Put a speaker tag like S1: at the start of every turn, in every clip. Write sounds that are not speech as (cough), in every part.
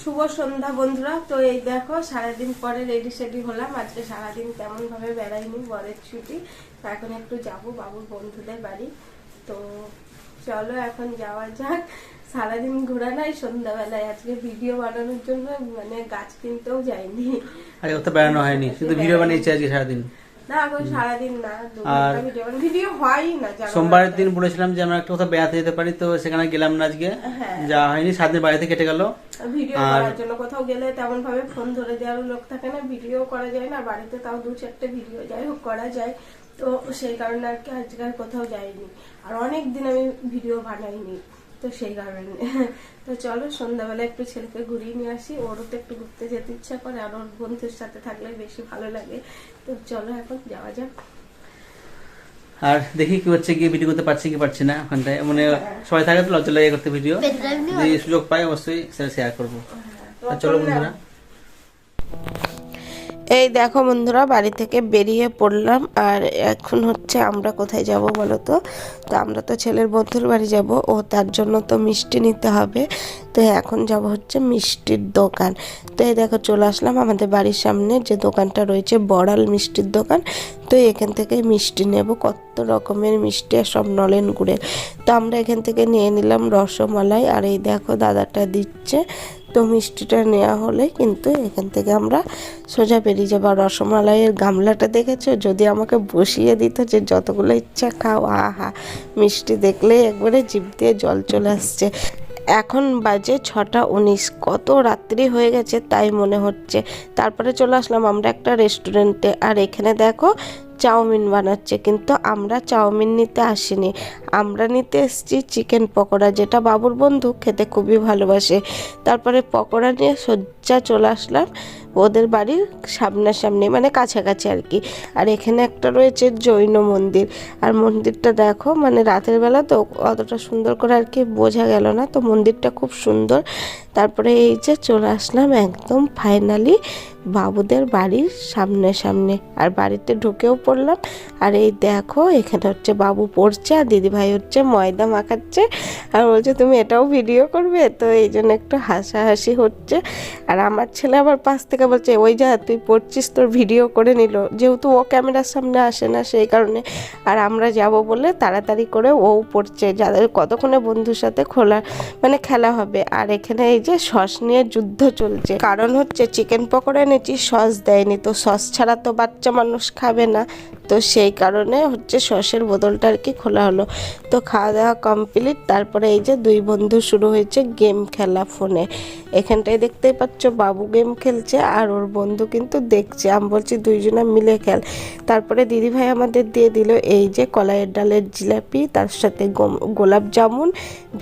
S1: শুভ সন্ধ্যা বন্ধুরা। তো এই দেখো সারাদিন পরে রেডি সেডি হলাম। আজকে সারাদিন তেমন ভাবে বেড়াইনি বরের ছুটি। তো এখন একটু যাব বাবুর বন্ধুদের বাড়ি। তো চলো এখন যাওয়া যাক। সারাদিন ঘোরা নাই সন্ধ্যাবেলায়। আজকে ভিডিও বানানোর জন্য মানে গাছ কিনতেও যাইনি।
S2: আরে ওটা বেড়ানো হয়নি। শুধু ভিডিও বানিয়েছি আজকে সারাদিন।
S1: না সারাদিন না
S2: আর-
S1: হয়ই
S2: সোমবারের দিন বলেছিলাম যে আমরা একটা কোথাও বেড়াতে যেতে পারি তো সেখানে গেলাম না আজকে।
S1: হ্যাঁ।
S2: যাওয়া হয়নি সাত দিন বাড়িতে কেটে গেল।
S1: ভিডিও করার জন্য কোথাও গেলে তেমন ভাবে ফোন ধরে দেওয়ার লোক থাকে না ভিডিও করা যায় না বাড়িতে তাও দু চারটে ভিডিও যাই হোক করা যায়। তো সেই কারণে আর কি আজকে আর কোথাও যাইনি। আর অনেক দিন আমি ভিডিও বানাইনি। তো সেই কারণে। তো চলো সন্ধ্যাবেলা একটু ছেলেকে ঘুরিয়ে নিয়ে আসি। ওরও তো একটু ঘুরতে যেতে ইচ্ছা করে আর ওর বন্ধুর সাথে থাকলে বেশি ভালো লাগে। তো চলো এখন যাওয়া যাক।
S2: আর দেখি কি হচ্ছে গিয়ে ভিডিও করতে পারছি কি পারছি না ওখানটায়। মানে সবাই থাকে তো লজ্জা লাগে করতে ভিডিও যদি সুযোগ পাই অবশ্যই সেটা শেয়ার করব। আর চলো বন্ধুরা।
S1: এই দেখো বন্ধুরা, বাড়ি থেকে বেরিয়ে পড়লাম। আর এখন হচ্ছে আমরা কোথায় যাব বলো তো? তো আমরা তো ছেলের বন্ধুর বাড়ি যাব। ও তার জন্য তো মিষ্টি নিতে হবে। তো এখন যাব হচ্ছে মিষ্টির দোকান। তো এই দেখো চলে আসলাম আমাদের বাড়ির সামনে যে দোকানটা রয়েছে, বড়াল মিষ্টির দোকান। তো এখান থেকে মিষ্টি নেব, কত রকমের মিষ্টি আর সব নলেন গুড়ের। তো আমরা এখান থেকে নিয়ে নিলাম রসমালাই, আর এই দেখো দাদাটা দিচ্ছে। তো মিষ্টিটা নেওয়া হলে কিন্তু এখান থেকে আমরা সোজা বেরিয়ে যাব। রসমালাইয়ের গামলাটা দেখেছ? যদি আমাকে বসিয়ে দিত যে যতগুলো ইচ্ছা খাও, আহা, মিষ্টি দেখলেই একবারে জিভ দিয়ে জল চলে আসছে। এখন বাজে ছটা উনিশ। কত রাত্রি হয়ে গেছে তাই মনে হচ্ছে। তারপরে চলে আসলাম আমরা একটা রেস্টুরেন্টে আর এখানে দেখো চাউমিন বানাচ্ছে, কিন্তু আমরা চাউমিন নিতে আসিনি। আমরা নিতে এসেছি চিকেন পকোড়া, যেটা বাবুর বন্ধু খেতে খুবই ভালোবাসে। তারপরে পকোড়া নিয়ে সজ্জা চলে আসলাম ওদের বাড়ির সামনাসামনি মানে কাছাকাছি আর কি। আর এখানে একটা রয়েছে জৈন মন্দির। আর মন্দিরটা দেখো মানে রাতের বেলা তো অতটা সুন্দর করে আর কি বোঝা গেল না। তো মন্দিরটা খুব সুন্দর। তারপরে এই যে চলে আসলাম একদম ফাইনালি বাবুদের বাড়ির সামনে সামনে আর বাড়িতে ঢুকেও পড়লাম। আর এই দেখো, এখানে হচ্ছে বাবু পড়ছে আর দিদিভাই হচ্ছে ময়দা মাখাচ্ছে আর বলছে, তুমি এটাও ভিডিও করবে? তো এই জন্য একটু হাসাহাসি হচ্ছে। আর আমার ছেলে আবার পাশ থেকে বলছে, ওই যা, তুই পড়ছিস, তোর ভিডিও করে নিল। যেহেতু ও ক্যামেরার সামনে আসে না সেই কারণে। আর আমরা যাব বলে তাড়াতাড়ি করে ও পড়ছে, যাদের কতক্ষণে বন্ধুর সাথে খোলা মানে খেলা হবে। আর এখানে এই যে সস নিয়ে যুদ্ধ চলছে। কারণ হচ্ছে চিকেন পকোড়া এনেছি, সস দেয়নি। তো সস ছাড়া তো বাচ্চা মানুষ খাবে না। তো সেই কারণে হচ্ছে সসের বোতলটা আর কি খোলা হলো। তো খাওয়া দাওয়া কমপ্লিট। তারপরে এই যে দুই বন্ধু শুরু হয়েছে গেম খেলা ফোনে। এখানটায় দেখতেই পাচ্ছ বাবু গেম খেলছে আর ওর বন্ধু কিন্তু দেখছে। আমি বলছি, দুইজনে মিলে খেল। তারপরে দিদিভাই আমাদের দিয়ে দিল এই যে কলাইয়ের ডালের জিলাপি, তার সাথে গোলাপ জামুন,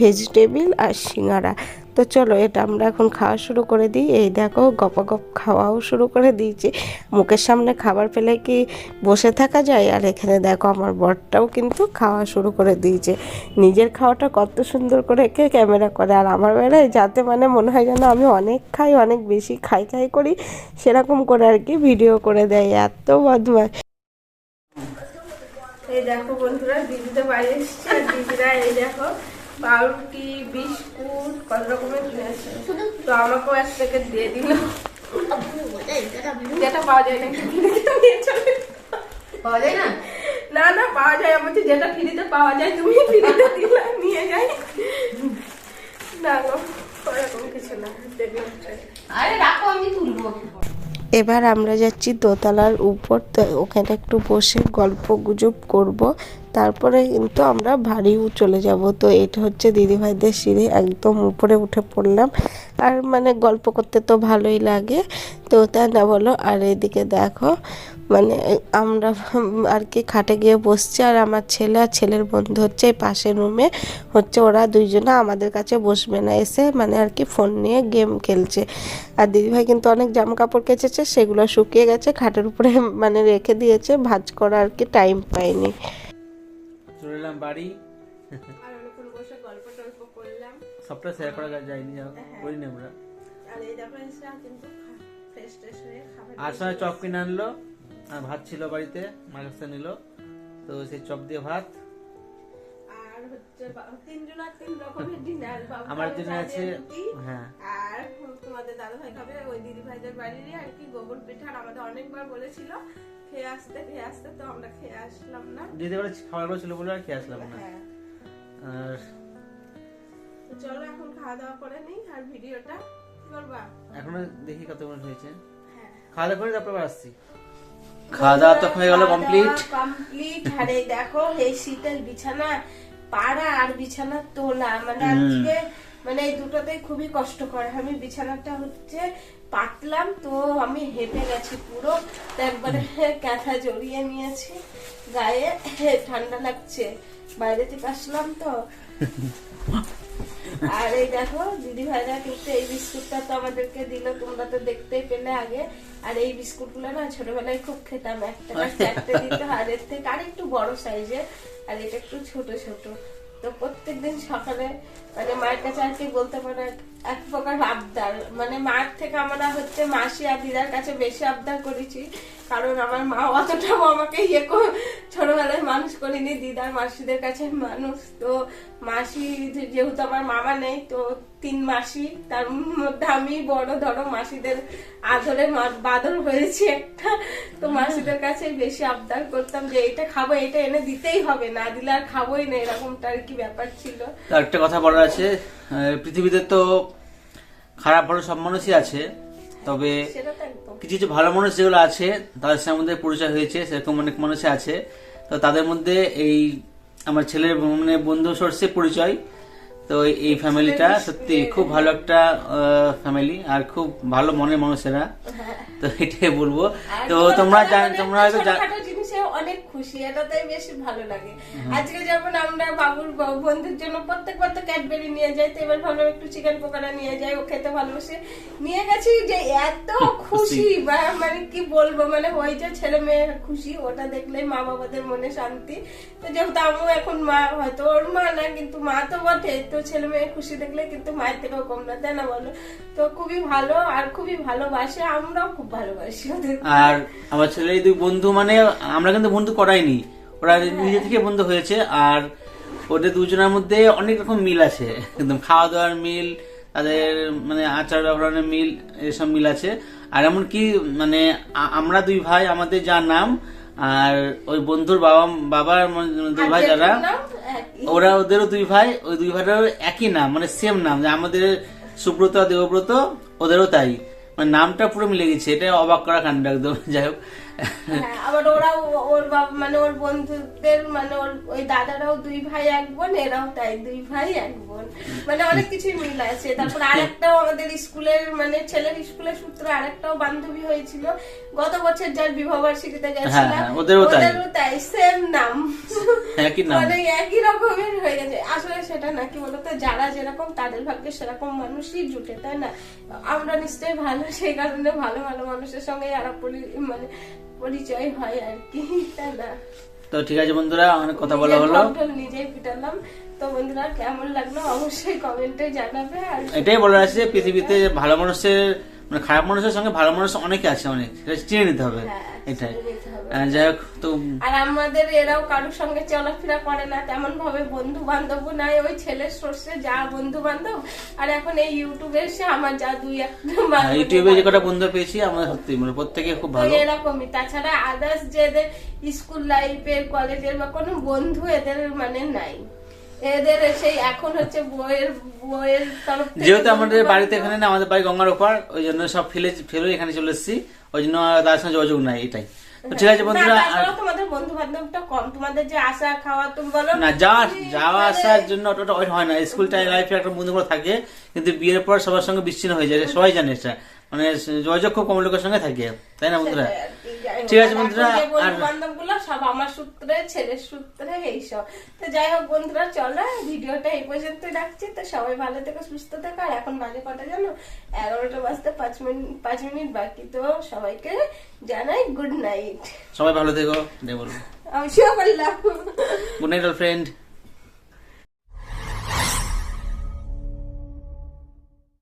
S1: ভেজিটেবিল আর সিঙ্গারা। তো চলো, এটা আমরা এখন খাওয়া শুরু করে দিই। এই দেখো গপাগপ খাওয়াও শুরু করে দিয়েছি। মুখের সামনে খাবার পেলে কি বসে থাকা যায়? আর এখানে দেখো, আমার বরটাও কিন্তু খাওয়া শুরু করে দিয়েছে। নিজের খাওয়াটা কত সুন্দর করে কে ক্যামেরা করে। আর আমার বেলায় যাতে মানে মনে হয় যেন আমি অনেক খাই, অনেক বেশি খাই খাই করি, সেরকম করে আর কি ভিডিও করে দেয়। এত বদমাস এই দেখো বন্ধুরা দিদিদের বাড়ি এসছে দিদিরা এই দেখো পাউরুটি বিস্কুট কত রকমের কিনেছে তো আমাকেও এক প্যাকেট দিয়ে দিল। যেটা পাওয়া যায় না ফ্রিতে নিয়ে চলে
S3: পাওয়া যায় না?
S1: না না পাওয়া যায়। আমার যেটা ফ্রিতে পাওয়া যায় তুমি ফ্রিতে দিলে নিয়ে যাই। না গো ওরকম কিছু না। দেখলাম
S3: আরে রাখো আমি তুলবো।
S1: এবার আমরা যাচ্ছি দোতলার উপর। তো ওখানে একটু বসে গল্প গুজব করব। তারপরে কিন্তু আমরা বাড়িও চলে যাব। তো এটা হচ্ছে দিদিভাইদের সিঁড়ি, একদম উপরে উঠে পড়লাম। আর মানে গল্প করতে তো ভালোই লাগে। তো তা না বলো, আর এদিকে দেখো মানে আমরা আর কি খাটে গিয়ে বসছি। আর আমার ছেলে আর ছেলের বন্ধু হচ্ছে পাশের রুমে হচ্ছে ওরা দুইজনে আমাদের কাছে বসবে না। এসে মানে আর কি ফোন নিয়ে গেম খেলছে। আর দিদিভাই কিন্তু অনেক জামা কাপড় কেচেছে, সেগুলো শুকিয়ে গেছে, খাটের উপরে মানে রেখে দিয়েছে। ভাঁজ করা আর কি টাইম
S2: চলে এলাম বাড়ি।
S1: আর অনেকক্ষণ বসে গল্প টল্প করলাম।
S2: সবটা শেয়ার করা যায়নি যাও করিনি আমরা।
S1: আর এই দেখো কিন্তু ফ্রেশ ট্রেশ হয়ে খাবার
S2: আর সময় চপ কিনে আনলো আর ভাত ছিল বাড়িতে মার কাছে নিল। তো সেই চপ দিয়ে ভাত।
S1: আর হচ্ছে বা- তিন রকমের ডিনার।
S2: আমার জন্য আছে হ্যাঁ।
S1: আর
S4: তোমাদের দাদা ভাই খাবে ওই দিদি ভাইদের বাড়িরই আর কি গোবর পিঠা আমাদের অনেকবার বলেছিল খেয়ে আসতে খেয়ে আসতে তো আমরা খেয়ে আসলাম না।
S2: খাবারগুলো ছিল বলে আর খেয়ে আসলাম না।
S4: হ্যাঁ।
S2: আর
S4: চলো এখন খাওয়া দাওয়া করে নিই আর ভিডিওটা। করবা
S2: এখনও দেখি কত মিনিট হয়েছে।
S4: হ্যাঁ।
S2: খাওয়া দাওয়া করে তারপর আসছি। খাওয়া দাওয়া তো হয়ে গেল কমপ্লিট
S4: কমপ্লিট আর দেখো এই শীতের বিছানা পাড়া আর বিছানা তোলা। মানে আজকে মানে এই দুটোতেই খুবই কষ্টকর। আমি বিছানাটা হচ্ছে পাতলাম, তো আমি হেঁটে গেছি পুরো। একবারে ক্যাথা জড়িয়ে নিয়েছি, গায়ে ঠান্ডা লাগছে, বাইরে থেকে আসলাম তো। আর এই দেখো দিদি ভাইরা কিন্তু এই বিস্কুটটা তো আমাদেরকে দিল, তোমরা তো দেখতেই পেলে আগে। আর এই বিস্কুটগুলো না ছোটবেলায় খুব খেতাম, একটা চারটে দিত, আর এর থেকে আর একটু বড় সাইজের আর এটা একটু ছোট ছোট। তো প্রত্যেকদিন সকালে মানে মায়ের কাছে আর কি বলতে পারে এক- প্রকার আবদার। মানে মার থেকে আমরা হচ্ছে মাসি আর দিদার কাছে বেশি আবদার করেছি, কারণ আমার মা অতটাও আমাকে ইয়ে ছোটবেলায় মানুষ করিনি দিদার মাসিদের কাছে মানুষ। তো মাসি যেহেতু আমার মামা নেই তো তিন মাসি তার মধ্যে আমি বড় ধরো মাসিদের আদরে বাদর হয়েছি একটা। তো মাসিদের কাছে বেশি আবদার করতাম যে এটা খাব এটা এনে দিতেই হবে না দিলে আর খাবোই না এরকমটা আর কি ব্যাপার ছিল।
S2: একটা কথা বলার আছে পৃথিবীতে তো খারাপ ভালো সব মানুষই আছে তবে কিছু কিছু ভালো মানুষ যেগুলো আছে তাদের সঙ্গে আমাদের পরিচয় হয়েছে সেরকম অনেক মানুষই আছে। তো তাদের মধ্যে এই আমার ছেলের মানে বন্ধু সোর্সে পরিচয়। তো এই ফ্যামিলিটা সত্যি খুব ভালো একটা ফ্যামিলি আর খুব ভালো মনের মানুষেরা। তো এটাই বলব। তো তোমরা জান তোমরা হয়তো জান-
S4: ছোটখাটো জিনিসে অনেক খুশি এটাতেই বেশি ভালো লাগে। আজকে যেমন আমরা বাবুর বন্ধুর জন্য প্রত্যেকবার তো ক্যাডবেরি নিয়ে যাই তো এবার ভাবলাম একটু চিকেন পকোড়া নিয়ে যাই ও খেতে ভালোবাসে। নিয়ে গেছি যে এত খুশি বা মানে কি বলব মানে যে ছেলে মেয়ের খুশি ওটা দেখলেই মা বাবাদের মনে শান্তি। তো যেহেতু আমিও এখন মা হয়তো ওর মা না কিন্তু মা তো বটে তো ছেলে মেয়ের খুশি দেখলে কিন্তু মায়ের থেকেও কম না তাই না বলো? তো খুবই ভালো আর খুবই ভালোবাসে আমরাও খুব ভালোবাসি ওদের।
S2: আর আমার ছেলের এই দুই বন্ধু মানে আমরা কিন্তু বন্ধু করাইনি ওরা নিজে থেকে বন্ধু হয়েছে আর ওদের দুজনের মধ্যে অনেক রকম মিল আছে। একদম খাওয়া দাওয়ার মিল তাদের মানে আচার ব্যবহারের মিল এসব মিল আছে। আর এমনকি মানে আমরা দুই ভাই আমাদের যার নাম আর ওই বন্ধুর বাবা বাবার দুই ভাই যারা ওরা ওদেরও দুই ভাই ওই দুই ভাইয়েরও একই নাম মানে সেম নাম। যে আমাদের সুব্রত আর দেবব্রত ওদেরও তাই। মানে নামটা পুরো মিলে গেছে। এটা অবাক করা কাণ্ড একদম। (laughs) যাই হোক।
S4: হ্যাঁ, আবার ওরাও ওর বাবা মানে ওর বন্ধুদের মানে ওর ওই দাদারাও দুই ভাই এক বোন এরাও তাই দুই ভাই এক বোন। মানে অনেক কিছুই মিল আছে। তারপর আরেকটাও আমাদের স্কুলের মানে ছেলের স্কুলের সূত্রে আরেকটাও বান্ধবী হয়েছিল। গত বছর যার বিবাহ বার্ষিকীতে গেছিলাম
S2: হ্যাঁ, ওদেরও তাই।
S4: সেম নাম। মানে একই রকমের হয়ে গেছে। আসলে সেটা না কি বলতো যারা যেরকম তাদের ভাগ্যে সেরকম মানুষই জুটে তাই না? আমরা নিশ্চয়ই ভালো সেই কারণে ভালো ভালো মানুষের সঙ্গে আরও মানে পরিচয় হয় আর কি তাই না?
S2: তো ঠিক আছে বন্ধুরা অনেক কথা বলা হলো।
S4: নিজেই পিটালাম তো বন্ধুরা কেমন লাগল? অবশ্যই কমেন্টে জানাবে আর
S2: এটাই বলার আছে যে পৃথিবীতে ভালো মানুষের মানে খারাপ মানুষের সঙ্গে ভালো মানুষ অনেকে আছে অনেক। সেটা চিনে নিতে হবে।
S4: হ্যাঁ,
S2: এটাই। যাই হোক তো
S4: আর আমাদের এরাও কারোর সঙ্গে চলাফেরা করে না তেমন ভাবে বন্ধু বান্ধব নাই ওই ছেলের সোর্সে যা বন্ধু বান্ধব আর এখন এই ইউটিউবে এসে আমার যা দুই একটা
S2: ইউটিউবে যে কটা বন্ধু পেয়েছি আমরা সত্যি মানে প্রত্যেকে খুব ভালো।
S4: এরকমই। তাছাড়া আদার্স যে এদের স্কুল লাইফের কলেজের বা কোনো বন্ধু এদের মানে নাই। এদের সেই এখন হচ্ছে বইয়ের বইয়ের তরফ
S2: যেহেতু আমাদের বাড়িতে এখানে না আমাদের বাড়ি গঙ্গার ওপার ওই জন্য সব ফেলে ফেলে এখানে চলে এসেছি। ওই জন্য তার সঙ্গে যোগাযোগ নাই এটাই। ঠিক আছে বন্ধুরা
S4: তোমাদের বন্ধু বান্ধবটা কম তোমাদের যে আসা খাওয়া তুমি বলো
S2: না যাওয়া যাওয়া আসার জন্য অতটা ওই হয় না। স্কুল টাইম লাইফে একটা বন্ধুগুলো থাকে কিন্তু বিয়ের পর সবার সঙ্গে বিচ্ছিন্ন হয়ে যায় সবাই জানে এটা। মানে যোগাযোগ খুব কম লোকের সঙ্গে থাকে তাই না বন্ধুরা? ঠিক আছে বন্ধুরা, আর-
S4: বন্ধু সব আমার সূত্রে ছেলের সূত্রে এইসব। তো যাই হোক বন্ধুরা চলো ভিডিওটা এই পর্যন্ত রাখছি। তো সবাই ভালো থেকো সুস্থ থেকো। আর এখন বাজে কটা জানো? এগারোটা বাজতে পাঁচ মিনিট পাঁচ মিনিট বাকি। তো সবাইকে জানাই গুড নাইট
S2: সবাই ভালো থেকো
S4: আমি শুয়ে
S2: গুড নাইট ফ্রেন্ড